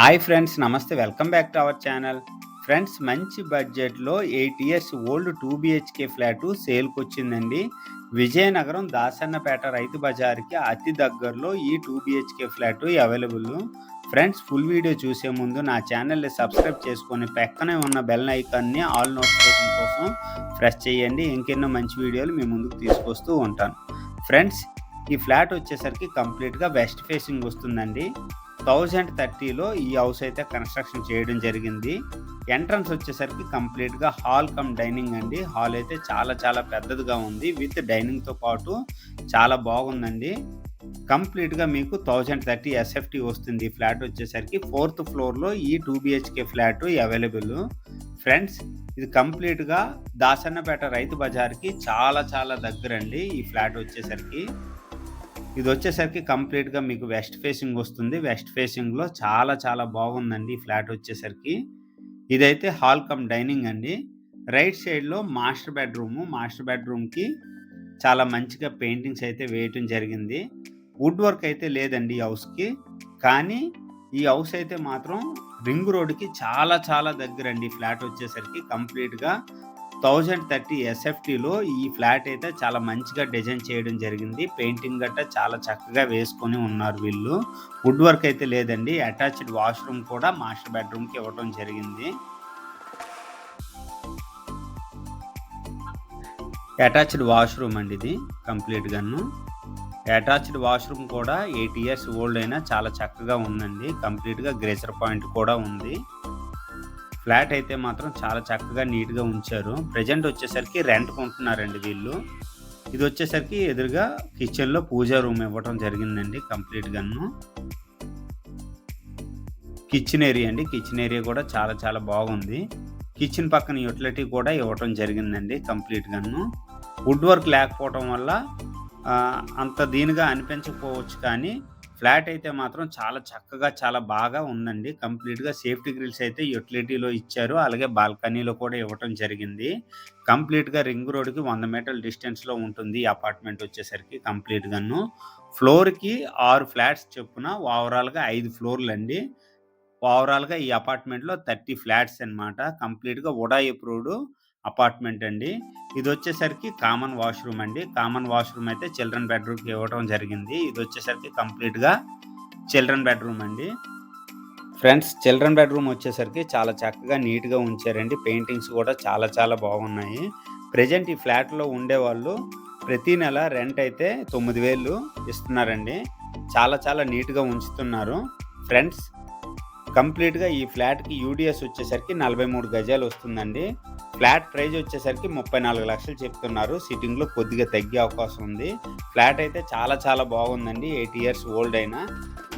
Hi friends నమస్తే. Welcome back to our channel friends మంచి బడ్జెట్లో eight years old two BHK flat సేల్కి వచ్చిందండి విజయనగరం దాసన్నపేట రైతు బజార్కి అతి దగ్గరలో ఈ two BHK flat available friends full video చూసే ముందు నా ఛానల్ని సబ్స్క్రైబ్ చేసుకొని పక్కనే ఉన్న బెల్ ఐకాన్ని ఆల్ నోటిఫికేషన్ కోసం ప్రెస్ చేయండి. ఇంకెన్నో మంచి వీడియోలు మీ ముందుకు తీసుకొస్తూ ఉంటాను. ఫ్రెండ్స్ ఈ ఫ్లాట్ వచ్చేసరికి కంప్లీట్గా వెస్ట్ ఫేసింగ్ వస్తుందండి. థౌజండ్ థర్టీలో ఈ హౌస్ అయితే కన్స్ట్రక్షన్ చేయడం జరిగింది. ఎంట్రన్స్ వచ్చేసరికి కంప్లీట్గా హాల్ కమ్ డైనింగ్ అండి. హాల్ అయితే చాలా చాలా పెద్దదిగా ఉంది. విత్ డైనింగ్తో పాటు చాలా బాగుందండి. కంప్లీట్గా మీకు థౌజండ్ థర్టీ ఎస్ఎఫ్టీ వస్తుంది. ఫ్లాట్ వచ్చేసరికి ఫోర్త్ ఫ్లోర్లో ఈ two BHK flat available friends ఇది కంప్లీట్గా దాసన్నపేట రైతు బజార్కి చాలా చాలా దగ్గరండి. ఈ ఫ్లాట్ వచ్చేసరికి ఇది వచ్చేసరికి కంప్లీట్గా మీకు వెస్ట్ ఫేసింగ్ వస్తుంది. వెస్ట్ ఫేసింగ్లో చాలా చాలా బాగుందండి ఫ్లాట్ వచ్చేసరికి. ఇదైతే హాల్ కమ్ డైనింగ్ అండి. రైట్ సైడ్లో మాస్టర్ బెడ్రూము మాస్టర్ బెడ్రూమ్కి చాలా మంచిగా పెయింటింగ్స్ అయితే వేయటం జరిగింది. వుడ్ వర్క్ అయితే లేదండి ఈ హౌస్కి కానీ ఈ హౌస్ అయితే మాత్రం రింగ్ రోడ్కి చాలా చాలా దగ్గర అండి ఫ్లాట్ వచ్చేసరికి కంప్లీట్గా థౌజండ్ థర్టీ ఎస్ఎఫ్టీలో ఈ ఫ్లాట్ అయితే చాలా మంచిగా డిజైన్ చేయడం జరిగింది. పెయింటింగ్ గట్ట చాలా చక్కగా వేసుకొని ఉన్నారు వీళ్ళు. వుడ్ వర్క్ అయితే లేదండి. అటాచ్డ్ వాష్రూమ్ కూడా మాస్టర్ బెడ్రూమ్కి ఇవ్వడం జరిగింది. అటాచ్డ్ వాష్రూమ్ అండి ఇది కంప్లీట్గాను అటాచ్డ్ వాష్రూమ్ కూడా ఎయిట్ ఇయర్స్ ఓల్డ్ అయినా చాలా చక్కగా ఉందండి. కంప్లీట్గా గ్రేసర్ పాయింట్ కూడా ఉంది. ఫ్లాట్ అయితే మాత్రం చాలా చక్కగా నీట్గా ఉంచారు. ప్రజెంట్ వచ్చేసరికి రెంట్ కొంటున్నారండి వీళ్ళు. ఇది వచ్చేసరికి ఎదురుగా కిచెన్లో పూజా రూమ్ ఇవ్వటం జరిగిందండి కంప్లీట్గాను కిచెన్ ఏరియా అండి. కిచెన్ ఏరియా కూడా చాలా చాలా బాగుంది. కిచెన్ పక్కన యూటిలిటీ కూడా ఇవ్వటం జరిగిందండి కంప్లీట్గాను వుడ్ వర్క్ లేకపోవటం వల్ల అంత దీనిగా అనిపించకపోవచ్చు కానీ ఫ్లాట్ అయితే మాత్రం చాలా చక్కగా చాలా బాగా ఉందండి. కంప్లీట్గా సేఫ్టీ గ్రిల్స్ అయితే యూటిలిటీలో ఇచ్చారు. అలాగే బాల్కనీలో కూడా ఇవ్వటం జరిగింది. కంప్లీట్గా రింగ్ రోడ్కి వంద మీటర్ల డిస్టెన్స్లో ఉంటుంది. ఈ అపార్ట్మెంట్ వచ్చేసరికి కంప్లీట్గాను. ఫ్లోర్కి ఆరు ఫ్లాట్స్ చొప్పున ఓవరాల్గా ఐదు ఫ్లోర్లు అండి ఓవరాల్గా ఈ అపార్ట్మెంట్లో థర్టీ ఫ్లాట్స్ అనమాట కంప్లీట్గా ఉడా ఎప్రూవ్డ్ అపార్ట్మెంట్ అండి. ఇది వచ్చేసరికి కామన్ వాష్రూమ్ అండి. కామన్ వాష్రూమ్ అయితే చిల్డ్రన్ బెడ్రూమ్కి ఇవ్వడం జరిగింది. ఇది వచ్చేసరికి కంప్లీట్గా చిల్డ్రన్ బెడ్రూమ్ అండి. ఫ్రెండ్స్ చిల్డ్రన్ బెడ్రూమ్ వచ్చేసరికి చాలా చక్కగా నీట్గా ఉంచారండి. పెయింటింగ్స్ కూడా చాలా చాలా బాగున్నాయి. ప్రజెంట్ ఈ ఫ్లాట్లో ఉండేవాళ్ళు ప్రతి నెల రెంట్ అయితే తొమ్మిది వేలు ఇస్తున్నారండి. చాలా చాలా నీట్గా ఉంచుతున్నారు. ఫ్రెండ్స్ కంప్లీట్గా ఈ ఫ్లాట్కి యూడిఎస్ వచ్చేసరికి నలభై మూడు గజాలు వస్తుందండి. ఫ్లాట్ ప్రైజ్ వచ్చేసరికి ముప్పై నాలుగు లక్షలు చెప్తున్నారు. సిట్టింగ్లో కొద్దిగా తగ్గే అవకాశం ఉంది. ఫ్లాట్ అయితే చాలా చాలా బాగుందండి. ఎయిట్ ఇయర్స్ ఓల్డ్ అయినా.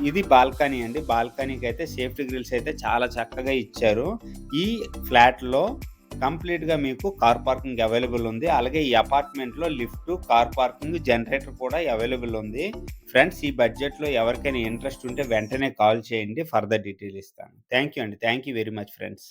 ఇది బాల్కనీ అండి. బాల్కనీకి అయితే సేఫ్టీ గ్రిల్స్ అయితే చాలా చక్కగా ఇచ్చారు. ఈ ఫ్లాట్లో కంప్లీట్గా మీకు కార్ పార్కింగ్ అవైలబుల్ ఉంది. అలాగే ఈ అపార్ట్మెంట్లో లిఫ్ట్ కార్ పార్కింగ్ జనరేటర్ కూడా అవైలబుల్ ఉంది. ఫ్రెండ్స్ ఈ బడ్జెట్లో ఎవరికైనా ఇంట్రెస్ట్ ఉంటే వెంటనే కాల్ చేయండి. ఫర్దర్ డీటెయిల్ ఇస్తాను. థ్యాంక్ యూ అండి. Thank you very much friends.